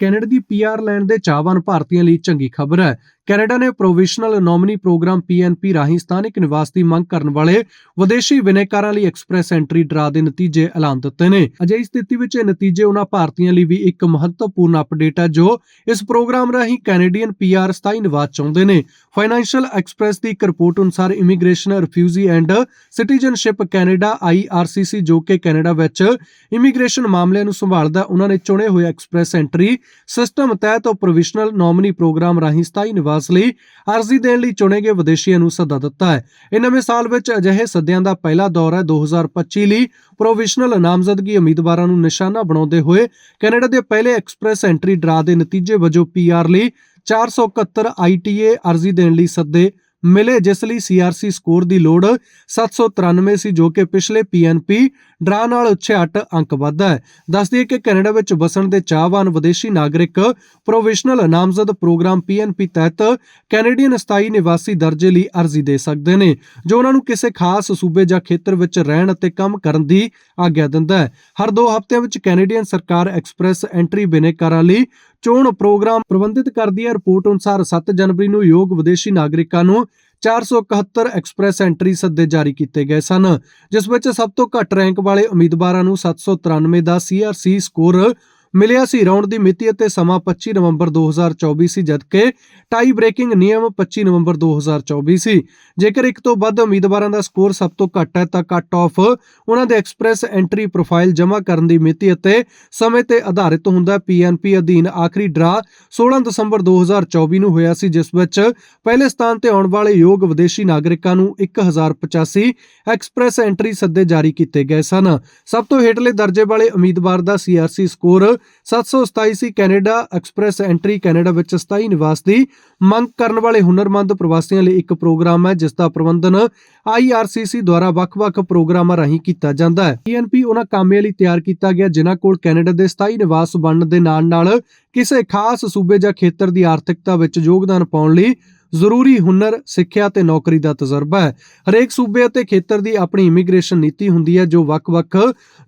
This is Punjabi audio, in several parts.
ਕੈਨੇਡਾ ਦੀ ਪੀਆਰ ਲੈਣ ਦੇ ਚਾਹਵਾਨ ਭਾਰਤੀਆਂ ਲਈ ਚੰਗੀ ਖਬਰ ਹੈ। ਕੈਨੇਡਾ ਨੇ ਪ੍ਰੋਵਿਸ਼ਨਲ ਨੋਮਨੀ ਪ੍ਰੋਗਰਾਮ ਪੀਐਨਪੀ ਰਾਹੀਂ ਸਥਾਨਿਕ ਨਿਵਾਸ ਦੀ ਮੰਗ ਕਰਨ ਵਾਲੇ ਵਿਦੇਸ਼ੀ ਬਿਨੈਕਾਰਾਂ ਲਈ ਐਕਸਪ੍ਰੈਸ ਐਂਟਰੀ ਡਰਾ ਦੇ ਨਤੀਜੇ ਐਲਾਨ ਦਿੱਤੇ ਨੇ। ਅਜਿਹੀ ਸਥਿਤੀ ਵਿੱਚ ਇਹ ਨਤੀਜੇ ਉਹਨਾਂ ਭਾਰਤੀਆਂ ਲਈ ਵੀ ਇੱਕ ਮਹੱਤਵਪੂਰਨ ਅਪਡੇਟ ਹੈ ਜੋ ਇਸ ਪ੍ਰੋਗਰਾਮ ਰਾਹੀਂ ਕੈਨੇਡੀਅਨ ਪੀਆਰ ਸਥਾਈ ਨਿਵਾਸ ਚਾਹੁੰਦੇ ਨੇ। ਫਾਈਨੈਂਸ਼ੀਅਲ ਐਕਸਪ੍ਰੈਸ ਦੀ ਇੱਕ ਰਿਪੋਰਟ ਅਨੁਸਾਰ immigration refugee and citizenship Canada IRCC ਜੋ ਕਿ ਕੈਨੇਡਾ ਵਿੱਚ ਇਮੀਗ੍ਰੇਸ਼ਨ ਮਾਮਲਿਆਂ ਨੂੰ ਸੰਭਾਲਦਾ ਹੈ, ਉਹਨਾਂ ਨੇ ਚੁਣੇ ਹੋਏ ਐਕਸਪ੍ਰੈਸ ਐਂਟਰੀ ਸਿਸਟਮ ਤਹਿਤ ਪ੍ਰੋਵਿਸ਼ਨਲ ਨੋਮਨੀ ਪ੍ਰੋਗਰਾਮ ਰਾਹੀਂ ਸਥਾਈ ਨਿਵਾਸ ਲਈ ਅਰਜ਼ੀ ਦੇਣ ਲਈ ਚੁਣੇ ਗਏ ਵਿਦੇਸ਼ੀਆਂ ਨੂੰ ਸੱਦਾ ਦਿੱਤਾ ਹੈ। ਇਹ ਨਵੇਂ ਸਾਲ ਵਿੱਚ ਅਜਿਹੇ ਸੱਦਿਆਂ ਦਾ ਪਹਿਲਾ ਦੌਰ ਹੈ। 2025 ਲਈ ਪ੍ਰੋਵਿਸ਼ਨਲ ਨਾਮਜ਼ਦਗੀ ਉਮੀਦਵਾਰਾਂ ਨੂੰ ਨਿਸ਼ਾਨਾ ਬਣਾਉਂਦੇ ਹੋਏ ਕੈਨੇਡਾ ਦੇ ਪਹਿਲੇ ਐਕਸਪ੍ਰੈਸ ਐਂਟਰੀ ਡਰਾ ਦੇ ਨਤੀਜੇ ਵਜੋਂ ਪੀਆਰ ਲਈ 471 ਆਈਟੀਏ ਅਰਜ਼ੀ ਦੇਣ ਲਈ ਸੱਦੇ ਮਿਲੇ, ਜਿਸ ਲਈ ਸੀਆਰਸੀ ਸਕੋਰ ਦੀ ਲੋੜ 793 ਸੀ ਜੋ ਕਿ ਪਿਛਲੇ ਪੀਐਨਪੀ ਡਰਾ ਨਾਲ 68 ਅੰਕ ਵੱਧਾ ਹੈ। ਦੱਸਦੀ ਹੈ ਕਿ ਕੈਨੇਡਾ ਵਿੱਚ ਵਸਣ ਦੇ ਚਾਹਵਾਨ ਵਿਦੇਸ਼ੀ ਨਾਗਰਿਕ ਪ੍ਰੋਵਿਸ਼ਨਲ ਨਾਮਜ਼ਦ ਪ੍ਰੋਗਰਾਮ ਪੀਐਨਪੀ ਤਹਿਤ ਕੈਨੇਡੀਅਨ ਸਥਾਈ ਨਿਵਾਸੀ ਦਰਜੇ ਲਈ ਅਰਜ਼ੀ ਦੇ ਸਕਦੇ ਨੇ, ਜੋ ਉਹਨਾਂ ਨੂੰ ਕਿਸੇ ਖਾਸ ਸੂਬੇ ਜਾਂ ਖੇਤਰ ਵਿੱਚ ਰਹਿਣ ਅਤੇ ਕੰਮ ਕਰਨ ਦੀ ਆਗਿਆ ਦਿੰਦਾ ਹੈ। ਹਰ ਦੋ ਹਫ਼ਤਿਆਂ ਵਿੱਚ ਕੈਨੇਡੀਅਨ ਸਰਕਾਰ ਐਕਸਪ੍ਰੈਸ ਐਂਟਰੀ ਬਿਨੇਕਾਰਾਂ ਲਈ ਚੋਣ ਪ੍ਰੋਗਰਾਮ ਪ੍ਰਬੰਧਿਤ ਕਰਦੀ ਹੈ। ਰਿਪੋਰਟ ਅਨੁਸਾਰ 7 ਜਨਵਰੀ ਨੂੰ ਯੋਗ ਵਿਦੇਸ਼ੀ ਨਾਗਰਿਕਾਂ ਨੂੰ 471 ਐਕਸਪ੍ਰੈਸ ਐਂਟਰੀ ਸੱਦੇ ਜਾਰੀ ਕੀਤੇ ਗਏ ਸਨ, ਜਿਸ ਵਿੱਚ ਸਭ ਤੋਂ ਘੱਟ ਰੈਂਕ ਵਾਲੇ ਉਮੀਦਵਾਰਾਂ ਨੂੰ 793 ਦਾ ਸੀਆਰਸੀ ਸਕੋਰ ਮਿਲਿਆ ਸੀ ਰਾਉਂਡ ਦੀ ਮਿਤੀ ਅਤੇ ਸਮਾਂ 25 ਨਵੰਬਰ 2024 ਸੀ, ਜਦਕਿ ਟਾਈ ਬ੍ਰੇਕਿੰਗ ਨਿਯਮ 25 ਨਵੰਬਰ 2024 ਸੀ। ਜੇਕਰ ਇੱਕ ਤੋਂ ਵੱਧ ਉਮੀਦਵਾਰਾਂ ਦਾ ਸਕੋਰ ਸਭ ਤੋਂ ਘੱਟ ਹੈ, ਤਾਂ ਕੱਟ ਆਫ ਉਹਨਾਂ ਦੇ ਐਕਸਪ੍ਰੈਸ ਐਂਟਰੀ ਪ੍ਰੋਫਾਈਲ ਜਮ੍ਹਾਂ ਕਰਨ ਦੀ ਮਿਤੀ ਅਤੇ ਸਮੇਂ ਤੇ ਆਧਾਰਿਤ ਹੁੰਦਾ ਪੀਐਨਪੀ ਅਧੀਨ ਆਖਰੀ ਡਰਾ 16 ਦਸੰਬਰ 2024 ਨੂੰ ਹੋਇਆ ਸੀ, ਜਿਸ ਵਿੱਚ ਪਹਿਲੇ ਸਥਾਨ ਤੇ ਆਉਣ ਵਾਲੇ ਯੋਗ ਵਿਦੇਸ਼ੀ ਨਾਗਰਿਕਾਂ ਨੂੰ 1085 ਐਕਸਪ੍ਰੈਸ ਐਂਟਰੀ ਸੱਦੇ ਜਾਰੀ ਕੀਤੇ ਗਏ ਸਨ। ਸਭ ਤੋਂ ਹੇਠਲੇ ਦਰਜੇ ਵਾਲੇ ਉਮੀਦਵਾਰ ਦਾ ਸੀਆਰਸੀ ਸਕੋਰ 727 ਸੀ ਕੈਨੇਡਾ ਐਕਸਪ੍ਰੈਸ ਐਂਟਰੀ ਕੈਨੇਡਾ ਵਿੱਚ ਸਥਾਈ ਨਿਵਾਸ ਦੀ ਮੰਗ ਕਰਨ ਵਾਲੇ ਹੁਨਰਮੰਦ ਪ੍ਰਵਾਸੀਆਂ ਲਈ ਇੱਕ ਪ੍ਰੋਗਰਾਮ ਹੈ, ਜਿਸ ਦਾ ਪ੍ਰਬੰਧਨ ਆਈਆਰਸੀਸੀ ਦੁਆਰਾ ਵੱਖ-ਵੱਖ ਪ੍ਰੋਗਰਾਮਾਂ ਰਾਹੀਂ ਕੀਤਾ ਜਾਂਦਾ ਹੈ। ਪੀਐਨਪੀ ਉਹਨਾਂ ਕਾਮਿਆਂ ਲਈ ਤਿਆਰ ਕੀਤਾ ਗਿਆ, ਜਿਨ੍ਹਾਂ ਕੋਲ ਕੈਨੇਡਾ ਦੇ ਸਥਾਈ ਨਿਵਾਸ ਬਣਨ ਦੇ ਨਾਲ-ਨਾਲ ਕਿਸੇ ਖਾਸ ਸੂਬੇ ਜਾਂ ਖੇਤਰ ਦੀ ਆਰਥਿਕਤਾ ਵਿੱਚ ਯੋਗਦਾਨ ਪਾਉਣ ਲਈ ਜ਼ਰੂਰੀ ਹੁਨਰ, ਸਿੱਖਿਆ ਤੇ ਨੌਕਰੀ ਦਾ ਤਜਰਬਾ ਹੈ। ਹਰੇਕ ਸੂਬੇ ਅਤੇ ਖੇਤਰ ਦੀ ਆਪਣੀ ਇਮੀਗ੍ਰੇਸ਼ਨ ਨੀਤੀ ਹੁੰਦੀ ਹੈ, ਜੋ ਵੱਖ-ਵੱਖ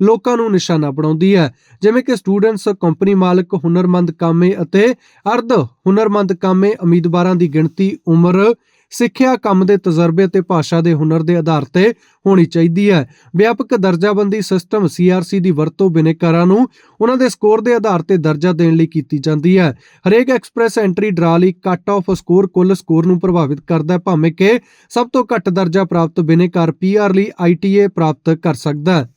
ਲੋਕਾਂ ਨੂੰ ਨਿਸ਼ਾਨਾ ਬਣਾਉਂਦੀ ਹੈ। ਜਿਵੇਂ ਕਿ ਸਟੂਡੈਂਟਸ, ਕੰਪਨੀ ਮਾਲਕ, ਹੁਨਰਮੰਦ ਕਾਮੇ ਅਤੇ ਅਰਧ ਹੁਨਰਮੰਦ ਕਾਮੇ ਉਮੀਦਵਾਰਾਂ ਦੀ ਗਿਣਤੀ, ਉਮਰ ਸਿੱਖਿਆ ਕੰਮ ਦੇ ਤਜਰਬੇ ਤੇ ਭਾਸ਼ਾ ਦੇ ਹੁਨਰ ਦੇ ਆਧਾਰ ਤੇ ਹੋਣੀ ਚਾਹੀਦੀ ਹੈ। ਵਿਆਪਕ ਦਰਜਾਬੰਦੀ ਸਿਸਟਮ ਸੀਆਰਸੀ ਦੀ ਵਰਤੋਂ ਬਿਨੇਕਾਰਾਂ ਨੂੰ ਉਹਨਾਂ ਦੇ ਸਕੋਰ ਦੇ ਆਧਾਰ ਤੇ ਦਰਜਾ ਦੇਣ ਲਈ ਕੀਤੀ ਜਾਂਦੀ ਹੈ। ਹਰੇਕ ਐਕਸਪ੍ਰੈਸ ਐਂਟਰੀ ਡਰਾ ਲਈ ਕੱਟ ਆਫ ਸਕੋਰ ਕੁੱਲ ਸਕੋਰ ਨੂੰ ਪ੍ਰਭਾਵਿਤ ਕਰਦਾ ਹੈ, ਭਾਵੇਂ ਕਿ ਸਭ ਤੋਂ ਘੱਟ ਦਰਜਾ ਪ੍ਰਾਪਤ ਬਿਨੇਕਾਰ ਪੀਆਰ ਲਈ ਆਈਟੀਏ ਪ੍ਰਾਪਤ ਕਰ ਸਕਦਾ ਹੈ।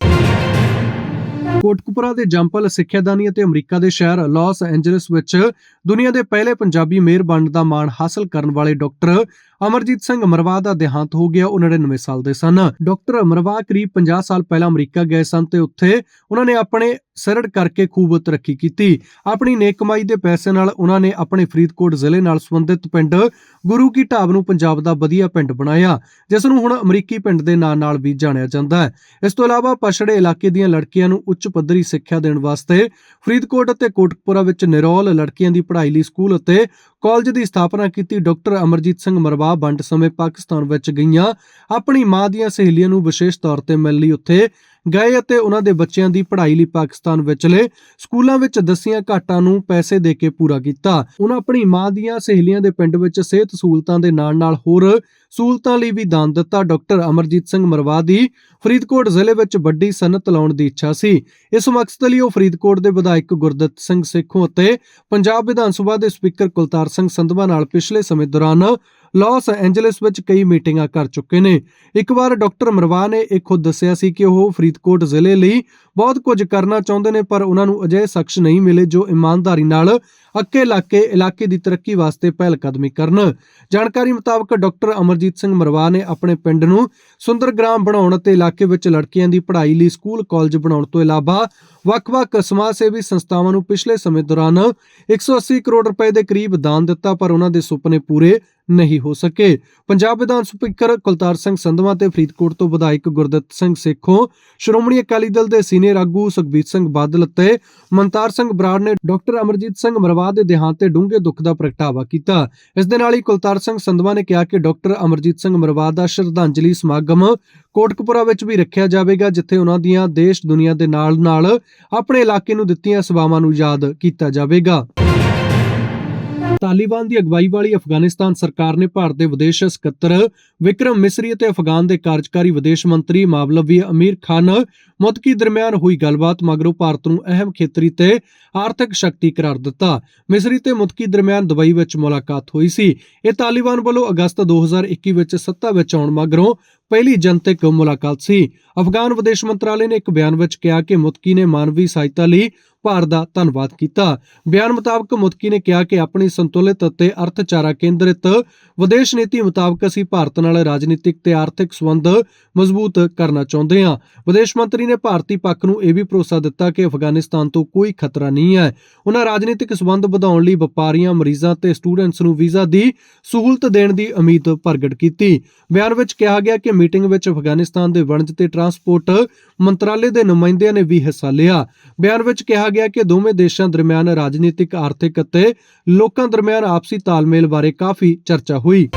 ਕੋਟਕਪੁਰਾ ਦੇ ਜੰਪਲ ਸਿੱਖਿਆਦਾਨੀ ਅਤੇ ਅਮਰੀਕਾ ਦੇ ਸ਼ਹਿਰ ਲਾਸ ਐਂਜਲਸ ਵਿੱਚ ਦੁਨੀਆ ਦੇ ਪਹਿਲੇ ਪੰਜਾਬੀ ਮੇਅਰ ਬਣਨ ਦਾ ਮਾਣ ਹਾਸਲ ਕਰਨ ਵਾਲੇ ਡਾਕਟਰ ਅਮਰਜੀਤ ਸਿੰਘ ਅਮਰਵਾ ਦਾ ਦੇਹਾਂਤ ਹੋ ਗਿਆ, ਉਹ 99 ਸਾਲ ਦੇ ਸਨ। ਡਾਕਟਰ ਮਰਵਾ ਕਰੀਬ 50 ਸਾਲ ਪਹਿਲਾਂ ਅਮਰੀਕਾ ਗਏ ਸਨ ਤੇ ਉੱਥੇ ਉਹਨਾਂ ਨੇ ਆਪਣੇ ਸਰੜ ਕਰਕੇ ਖੂਬ ਤਰੱਕੀ ਕੀਤੀ। ਆਪਣੀ ਨੇਕ ਕਮਾਈ ਦੇ ਪੈਸੇ ਨਾਲ ਉਹਨਾਂ ਨੇ ਆਪਣੇ ਫਰੀਦਕੋਟ ਜ਼ਿਲ੍ਹੇ ਨਾਲ ਸੰਬੰਧਿਤ ਪਿੰਡ ਗੁਰੂ ਕੀ ਢਾਬ ਨੂੰ ਪੰਜਾਬ ਦਾ ਵਧੀਆ ਪਿੰਡ ਬਣਾਇਆ, ਜਿਸ ਨੂੰ ਹੁਣ ਅਮਰੀਕੀ ਪਿੰਡ ਦੇ ਨਾਂ ਨਾਲ ਵੀ ਜਾਣਿਆ ਜਾਂਦਾ ਹੈ। ਇਸ ਤੋਂ ਇਲਾਵਾ ਪਛੜੇ ਇਲਾਕੇ ਦੀਆਂ ਲੜਕੀਆਂ ਨੂੰ ਉੱਚ ਪੱਧਰੀ ਸਿੱਖਿਆ ਦੇਣ ਵਾਸਤੇ ਫਰੀਦਕੋਟ ਅਤੇ ਕੋਟਕਪੁਰਾ ਵਿੱਚ ਨਿਰੋਲ ਲੜਕੀਆਂ ਦੀ ਪੜ੍ਹਾਈ ਲਈ ਸਕੂਲ ਅਤੇ ਕਾਲਜ ਦੀ ਸਥਾਪਨਾ ਕੀਤੀ ਡਾਕਟਰ ਅਮਰਜੀਤ ਸਿੰਘ ਮਰਵਾ ਵੰਡ ਸਮੇਂ ਪਾਕਿਸਤਾਨ ਵਿੱਚ ਗਈਆਂ। ਆਪਣੀ ਮਾਂ ਦੀਆਂ ਸਹੇਲੀਆਂ ਨੂੰ ਵਿਸ਼ੇਸ਼ ਤੌਰ ਤੇ ਮਿਲਣ ਲਈ ਉੱਥੇ ਗਏ ਅਤੇ ਉਹਨਾਂ ਦੇ ਬੱਚਿਆਂ ਦੀ ਪੜ੍ਹਾਈ ਲਈ ਪਾਕਿਸਤਾਨ ਵਿਚਲੇ ਸਕੂਲਾਂ ਵਿੱਚ ਦਸੀਆਂ ਘਾਟਾਂ ਨੂੰ ਪੈਸੇ ਦੇ ਕੇ ਪੂਰਾ ਕੀਤਾ। ਉਹਨਾਂ ਆਪਣੀ ਮਾਂ ਦੀਆਂ ਸਹੇਲੀਆਂ ਦੇ ਪਿੰਡ ਵਿੱਚ ਸਿਹਤ ਸਹੂਲਤਾਂ ਦੇ ਨਾਲ-ਨਾਲ ਹੋਰ ਸਹੂਲਤਾਂ ਲਈ ਵੀ ਦਾਨ ਦਿੱਤਾ। ਡਾਕਟਰ ਅਮਰਜੀਤ ਸਿੰਘ ਮਰਵਾ ਦੀ ਫਰੀਦਕੋਟ ਜ਼ਿਲ੍ਹੇ ਵਿੱਚ ਵੱਡੀ ਸਨਅਤ ਲਾਉਣ ਦੀ ਇੱਛਾ ਸੀ। ਇਸ ਮਕਸਦ ਲਈ ਉਹ ਫਰੀਦਕੋਟ ਦੇ ਵਿਧਾਇਕ ਗੁਰਦਿੱਤ ਸਿੰਘ ਸੇਖੋਂ ਅਤੇ ਪੰਜਾਬ ਵਿਧਾਨ ਸਭਾ ਦੇ ਸਪੀਕਰ ਕੁਲਤਾਰ ਸਿੰਘ ਸੰਧਵਾ ਨਾਲ ਪਿਛਲੇ ਸਮੇਂ ਦੌਰਾਨ ਲਾਸ ਐਂਜਲਸ ਵਿੱਚ ਕਈ ਮੀਟਿੰਗਾਂ ਕਰ ਚੁੱਕੇ ਨੇ। ਇੱਕ ਵਾਰ ਡਾਕਟਰ ਮਰਵਾ ਨੇ ਇਹ ਖੁਦ ਦੱਸਿਆ ਸੀ ਕਿ ਉਹ ਫਰੀਦਕੋਟ ਜ਼ਿਲ੍ਹੇ ਲਈ ਬਹੁਤ ਕੁਝ ਕਰਨਾ ਚਾਹੁੰਦੇ ਨੇ, ਪਰ ਉਹਨਾਂ ਨੂੰ ਅਜਿਹੇ ਸ਼ਖਸ ਨਹੀਂ ਮਿਲੇ ਜੋ ਇਮਾਨਦਾਰੀ ਨਾਲ ਅੱਕੇ ਇਲਾਕੇ ਇਲਾਕੇ ਦੀ ਤਰੱਕੀ ਵਾਸਤੇ ਪਹਿਲ ਕਦਮੀ ਕਰਨ। ਜਾਣਕਾਰੀ ਮੁਤਾਬਕ ਡਾਕਟਰ ਅਮਰਜੀਤ ਸਿੰਘ ਮਰਵਾ ਨੇ ਆਪਣੇ ਪਿੰਡ ਨੂੰ ਸੁੰਦਰਗ੍ਰਾਮ ਬਣਾਉਣ ਅਤੇ ਇਲਾਕੇ ਵਿੱਚ ਲੜਕੀਆਂ ਦੀ ਪੜ੍ਹਾਈ ਲਈ ਸਕੂਲ, ਕਾਲਜ ਬਣਾਉਣ ਤੋਂ ਇਲਾਵਾ ਵੱਖ-ਵੱਖ ਸਮਾਜ ਸੇਵੀ ਸੰਸਥਾਵਾਂ ਨੂੰ ਪਿਛਲੇ ਸਮੇਂ ਦੌਰਾਨ 180 ਕਰੋੜ ਰੁਪਏ ਦੇ ਕਰੀਬ ਦਾਨ ਦਿੱਤਾ, ਪਰ ਉਹਨਾਂ ਦੇ ਸੁਪਨੇ ਪੂਰੇ ਨਹੀਂ ਹੋ ਸਕੇ। ਪੰਜਾਬ ਵਿਧਾਨ ਸਪੀਕਰ ਕੁਲਤਾਰ ਸਿੰਘ ਸੰਧਵਾ ਤੇ ਫਰੀਦਕੋਟ ਤੋਂ ਵਿਧਾਇਕ ਗੁਰਦਿੱਤ ਸਿੰਘ ਸੇਖੋਂ ਸ਼੍ਰੋਮਣੀ ਅਕਾਲੀ ਦਲ ਦੇ ਸੀਨੀਅਰ ਆਗੂ ਸੁਖਬੀਰ ਸਿੰਘ ਬਾਦਲ ਅਤੇ ਮਨਤਾਰ ਸਿੰਘ ਬਰਾੜ ਨੇ ਡਾਕਟਰ ਅਮਰਜੀਤ ਸਿੰਘ ਮਰਵਾ ਦੇ ਦੇਹਾਂਤ ਤੇ ਡੂੰਘੇ ਦੁੱਖ ਦਾ ਪ੍ਰਗਟਾਵਾ ਕੀਤਾ। ਇਸ ਦੇ ਨਾਲ ਹੀ ਕੁਲਤਾਰ ਸਿੰਘ ਸੰਧਵਾ ਨੇ ਕਿਹਾ ਕਿ ਡਾਕਟਰ ਅਮਰਜੀਤ ਸਿੰਘ ਮਰਵਾ ਦਾ ਸ਼ਰਧਾਂਜਲੀ ਸਮਾਗਮ ਕੋਟਕਪੁਰਾ ਵਿੱਚ ਵੀ ਰੱਖਿਆ ਜਾਵੇਗਾ, ਜਿੱਥੇ ਉਹਨਾਂ ਦੀਆਂ ਦੇਸ਼ ਦੁਨੀਆ ਦੇ ਨਾਲ ਨਾਲ ਆਪਣੇ ਇਲਾਕੇ ਨੂੰ ਦਿੱਤੀਆਂ ਸੇਵਾਵਾਂ ਨੂੰ ਯਾਦ ਕੀਤਾ ਜਾਵੇਗਾ। ਤਾਲਿਬਾਨ ਦੀ ਅਗਵਾਈ ਵਾਲੀ ਅਫਗਾਨਿਸਤਾਨ ਸਰਕਾਰ ਨੇ ਭਾਰਤ ਦੇ ਵਿਦੇਸ਼ ਸਕੱਤਰ ਵਿਕਰਮ ਮਿਸਰੀ ਅਤੇ ਅਫਗਾਨ ਦੇ ਕਾਰਜਕਾਰੀ ਵਿਦੇਸ਼ ਮੰਤਰੀ ਮਾਵਲਵੀ ਅਮੀਰ ਖਾਨ ਮੁਤਕੀ ਦਰਮਿਆਨ ਹੋਈ ਗੱਲਬਾਤ, ਮਗਰੋਂ ਭਾਰਤ ਨੂੰ ਅਹਿਮ ਖੇਤਰੀ ਤੇ ਆਰਥਿਕ ਸ਼ਕਤੀ ਕਰਾਰ ਦਿੱਤਾ। ਮਿਸਰੀ ਤੇ ਮੁਤਕੀ ਦਰਮਿਆਨ ਦੁਬਈ ਵਿੱਚ ਮੁਲਾਕਾਤ ਹੋਈ ਸੀ। ਇਹ ਤਾਲਿਬਾਨ ਵੱਲੋਂ ਅਗਸਤ 2021 ਵਿੱਚ ਸੱਤਾ ਵਿੱਚ ਆਉਣ ਮਗਰੋਂ ਪਹਿਲੀ ਜਨਤਕ ਮੁਲਾਕਾਤ ਸੀ। ਅਫਗਾਨ ਵਿਦੇਸ਼ ਮੰਤਰਾਲੇ ਨੇ ਇੱਕ ਬਿਆਨ ਵਿੱਚ ਕਿਹਾ ਕਿ ਮੁਤਕੀ ਨੇ ਮਾਨਵੀ ਸਹਾਇਤਾ ਲਈ ਭਾਰ ਦਾ ਧੰਨਵਾਦ ਕੀਤਾ। ਬਿਆਨ ਮੁਤਾਬਕ ਮੁਤਕੀ ਨੇ ਕਿਹਾ ਕਿ ਆਪਣੀ ਸੰਤੁਲਿਤ ਅਤੇ ਅਰਥਚਾਰਾ ਕੇਂਦਰਿਤ ਵਿਦੇਸ਼ ਨੀਤੀ ਮੁਤਾਬਕ ਅਸੀਂ ਭਾਰਤ ਨਾਲ ਰਾਜਨੀਤਿਕ ਤੇ ਆਰਥਿਕ ਸੰਬੰਧ ਮਜ਼ਬੂਤ ਕਰਨਾ ਚਾਹੁੰਦੇ ਹਾਂ। ਵਿਦੇਸ਼ ਮੰਤਰੀ ਨੇ ਭਾਰਤੀ ਪੱਖ ਨੂੰ ਇਹ ਵੀ ਭਰੋਸਾ ਦਿੱਤਾ ਕਿ ਅਫਗਾਨਿਸਤਾਨ ਤੋਂ ਕੋਈ ਖਤਰਾ ਨਹੀਂ ਹੈ। ਉਹਨਾਂ ਰਾਜਨੀਤਿਕ ਸੰਬੰਧ ਵਧਾਉਣ ਲਈ ਵਪਾਰੀਆਂ, ਮਰੀਜ਼ਾਂ ਤੇ ਸਟੂਡੈਂਟਸ ਨੂੰ ਵੀਜ਼ਾ ਦੀ ਸਹੂਲਤ ਦੇਣ ਦੀ ਉਮੀਦ ਪ੍ਰਗਟ ਕੀਤੀ। ਬਿਆਨ ਵਿੱਚ ਕਿਹਾ ਗਿਆ ਕਿ ਮੀਟਿੰਗ ਵਿੱਚ ਅਫਗਾਨਿਸਤਾਨ ਦੇ ਵਣਜ ਤੇ ਟਰਾਂਸਪੋਰਟ ਮੰਤਰਾਲੇ ਦੇ ਨੁਮਾਇੰਦਿਆਂ ਨੇ ਵੀ ਹਿੱਸਾ ਲਿਆ। ਬਿਆਨ ਵਿੱਚ ਕਿਹਾ ਗਿਆ ਕਿ ਦੋਵੇਂ ਦੇਸ਼ਾਂ ਦਰਮਿਆਨ ਰਾਜਨੀਤਿਕ, ਆਰਥਿਕ ਅਤੇ ਲੋਕਾਂ ਦਰਮਿਆਨ ਆਪਸੀ ਤਾਲਮੇਲ ਬਾਰੇ ਕਾਫੀ ਚਰਚਾ ਹੋਈ।